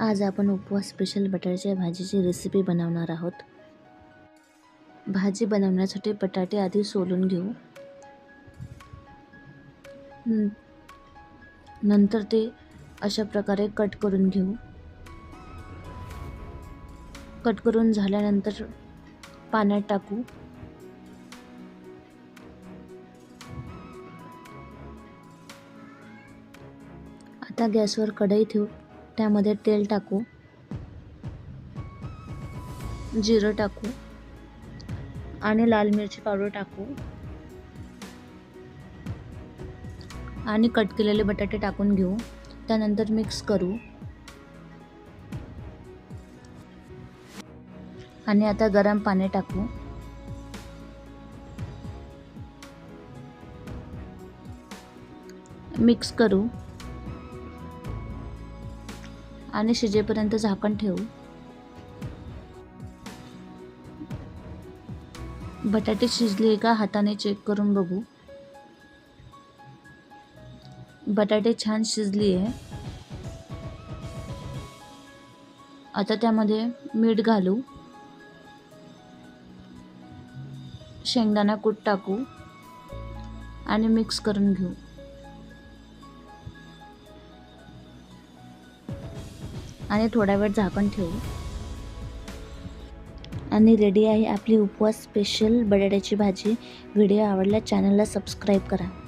आज आपण उपवास स्पेशल बटाट्याच्या भाजीची रेसिपी बनवणार आहोत. भाजी बनवण्यासाठी बटाटे आधी सोलून घेऊ. नंतर ते अशा प्रकारे कट करून घेऊ. कट करून झाल्यानंतर पाण्यात टाकू. आता गॅसवर कढई ठेवू. त्यामध्ये तेल टाकू. जिरं टाकू. आणि लाल मिरची पावडर टाकू. आणि कट केलेले बटाटे टाकून घेऊ. त्यानंतर मिक्स करू. आणि आता गरम पाणी टाकू. मिक्स करू. आणि शिजेपर्यंत झाकण ठेवू. बटाटे शिजले का हाताने चेक करून बघू. बटाटे छान शिजली आहे. आता त्यामध्ये मीठ घालू. शेंगदाणा कूट टाकू. आणि मिक्स करून घेऊ. आणि थोडा वेळ झाकण ठेवू. आणि रेडी आहे आपली उपवास स्पेशल बटाट्याची भाजी. व्हिडिओ आवडला चॅनलला सबस्क्राईब करा.